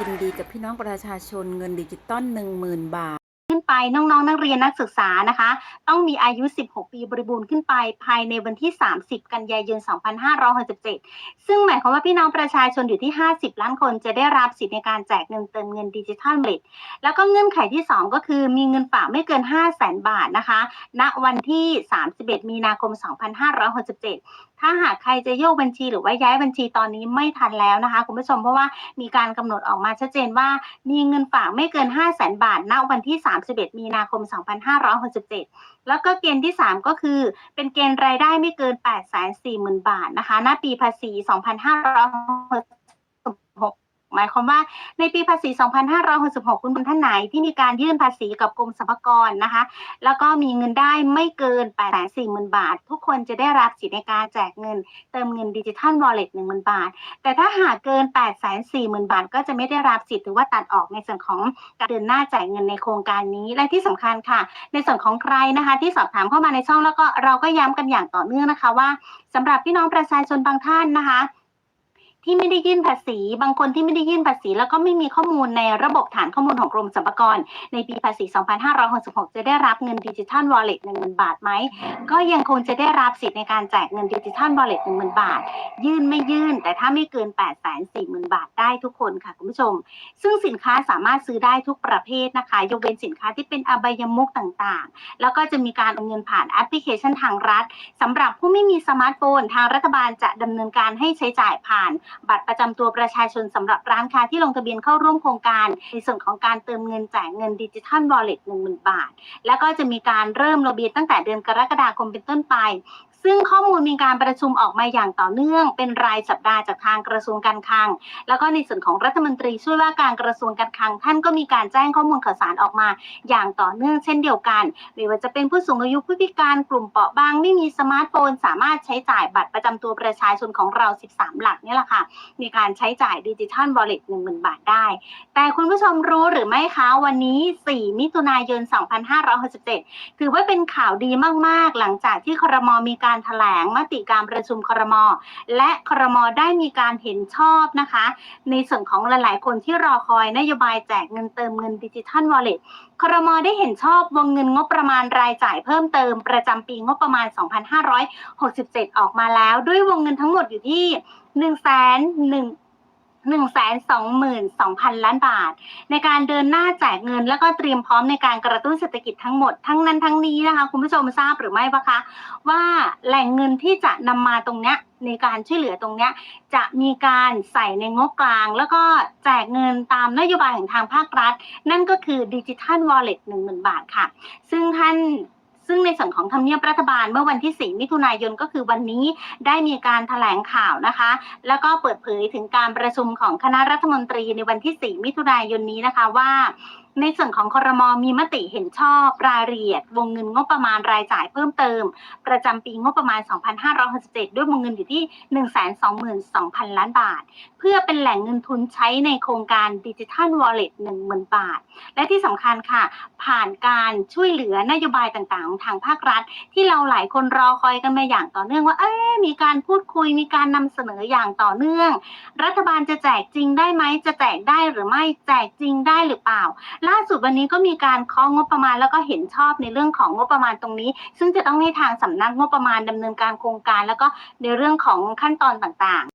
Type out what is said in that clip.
ยินดีกับพี่น้องประชาชนเงินดิจิตอล10,000 บาท ขึ้นไปน้องๆ นักเรียนนักศึกษานะคะ ต้องมีอายุ 16 ปีบริบูรณ์ขึ้นไปภายในวันที่ 30 กันยายน 2567 ซึ่งหมายความว่าพี่น้องประชาชนอยู่ที่ 50 ล้านคนจะได้รับสิทธิในการแจกเงินเติมเงินดิจิทัลเมดแล้วก็เงื่อนไขที่ 2 ก็คือมีเงินฝากไม่เกิน 5 0 0แสนบาทนะคะ ณวันที่ 31 มีนาคม 2567 ถ้าหากใครจะโยกบัญชีหรือว่าย้ายบัญชีตอนนี้ไม่ทันแล้วนะคะคุณผู้ชมเพราะว่ามีการกำหนดออกมาชัดเจนว่า มีเงินฝากไม่เกิน 5 0 0แสนบาท ณวันที่31 มีนาคม 2567 แล้วก็เกณฑ์ที่ 3 ก็คือ เป็นเกณฑ์รายได้ไม่เกิน 8 4 0 0 0 0 บาทนะคะณปีภาษี 2566 หมายความว่าในปีภาษี 2566 คุณท่านไหนที่มีการยื่นภาษีกับกรมสรรพากรนะคะ แล้วก็มีเงินได้ไม่เกิน 8 4 0 0 0 0 บาท ทุกคนจะได้รับสิทธิในการแจกเงิน เติมเงินดิจิทัลวอลเล็ต10,000 บาท แต่ถ้าหากเกิน 8 4 0 0 0 0 บาท ก็จะไม่ได้รับสิทธิ์หรือว่าตัดออกในส่วนของการเดินหน้าจ่ายเงินในโครงการนี้ และที่สำคัญค่ะ ในส่วนของใครนะคะ ที่สอบถามเข้ามาในช่องแล้วก็เราก็ย้ำกันอย่างต่อเนื่องนะคะว่าสำหรับพี่น้องประชาชนบางท่านนะคะ ที่ไม่ได้ยื่นภาษี บางคนที่ไม่ได้ยื่นภาษี แล้วก็ไม่มีข้อมูลในระบบฐานข้อมูลของกรมสรรพากร ในปีภาษี 2566 จะได้รับเงินดิจิทัลวอลเล็ต10,000บาทไหม ก็ยังคงจะได้รับสิทธิ์ในการแจกเงินดิจิทัลวอลเล็ต10,000บาท ยื่นไม่ยื่น แต่ถ้าไม่เกิน 8 4 0 0 0 0 บาทได้ทุกคนค่ะคุณผู้ชม ซึ่งสินค้าสามารถซื้อได้ทุกประเภทนะคะ ยกเว้นสินค้าที่เป็นอบายมุกต่างๆ แล้วก็จะมีการโอนเงินผ่านแอปพลิเคชันทางรัฐสำหรับผู้ไม่มีสมาร์ทโฟน ทางรัฐบาลจะดำเนินการให้ใช้จ่ายผ่านบัตรประจำตัวประชาชนสำหรับร้านค้าที่ลงทะเบียนเข้าร่วมโครงการในส่วนของการเติมเงินแจกเงินดิจิทัลวอลเล็ตหนึ่งหมื่นบาท แล้วก็จะมีการเริ่มระเบียนตั้งแต่เดือนกรกฎาคมเป็นต้นไปซึ่งข้อมูลมีการประชุมออกมาอย่างต่อเนื่อง เป็นรายสัปดาห์จากทางกระทรวงการคลัง แล้วก็ในส่วนของรัฐมนตรีช่วยว่าการกระทรวงการคลัง ท่านก็มีการแจ้งข้อมูลข่าวสารออกมา อย่างต่อเนื่องเช่นเดียวกัน ไม่ว่าจะเป็นผู้สูงอายุผู้พิการกลุ่มเปราะบางไม่มีสมาร์ทโฟน สามารถใช้จ่ายบัตรประจำตัวประชาชนของเรา 13 หลักนี่แหละค่ะ มีการใช้จ่ายดิจิทัลวอลเล็ต10,000บาทได้ แต่คุณผู้ชมรู้หรือไม่คะวันนี้ 4 มิถุนายน 2567 ถือว่าเป็นข่าวดีมากๆ หลังจากที่ครมมีการแถลงมติการประชุมครม และครมได้มีการเห็นชอบนะคะ ในส่วนของหลาย ๆ คนที่รอคอยนโยบายแจกเงินเติมเงินดิจิทัลวอลเล็ตครมได้เห็นชอบวงเงินงบประมาณรายจ่ายเพิ่มเติมประจำปีงบประมาณ 2567 ออกมาแล้ว ด้วยวงเงินทั้งหมดอยู่ที่ 1 1 1 1 2 2 0 0 0 ล้านบาท ในการเดินหน้าแจกเงิน แล้วก็เตรียมพร้อมในการกระตุ้นเศรษฐกิจทั้งหมดทั้งนั้นทั้งนี้นะคะ คุณผู้ชมทราบหรือไม่ปะคะ ว่าแหล่งเงินที่จะนำมาตรงเนี้ยในการช่วยเหลือตรงเนี้ยจะมีการใส่ในงบกลาง แล้วก็แจกเงินตามนโยบายของทางภาครัฐ นั่นก็คือดิจิทัลวอลเล็ต10,000บาทค่ะ ซึ่งท่าน ซึ่งในส่วนของทำเนียบรัฐบาลเมื่อวันที่ 4 มิถุนายนก็คือวันนี้ได้มีการแถลงข่าวนะคะ แล้วก็เปิดเผยถึงการประชุมของคณะรัฐมนตรีในวันที่ 4 มิถุนายนนี้นะคะว่า ในส่วนของคอรมอมีมติเห็นชอบรายละเอียด วงเงินงบประมาณรายจ่ายเพิ่มเติม ประจำปีงบประมาณ 2567 ด้วยวงเงินอยู่ที่ 122,000 ล้านบาท เพื่อเป็นแหล่งเงินทุนใช้ในโครงการดิจิทัลวอลเล็ต10,000 บาท และที่สำคัญค่ะ ผ่านการช่วยเหลือนโยบายต่างๆของทางภาครัฐ ที่เราหลายคนรอคอยกันมาอย่างต่อเนื่องว่าเอ๊มีการพูดคุยมีการนำเสนออย่างต่อเนื่อง รัฐบาลจะแจกจริงได้ไหมจะแจกได้หรือไม่แจกจริงได้หรือเปล่าล่าสุดวันนี้ก็มีการเคาะงบประมาณแล้วก็เห็นชอบในเรื่องของงบประมาณตรงนี้ ซึ่งจะต้องให้ทางสำนักงบประมาณดำเนินการโครงการ แล้วก็ในเรื่องของขั้นตอนต่างๆ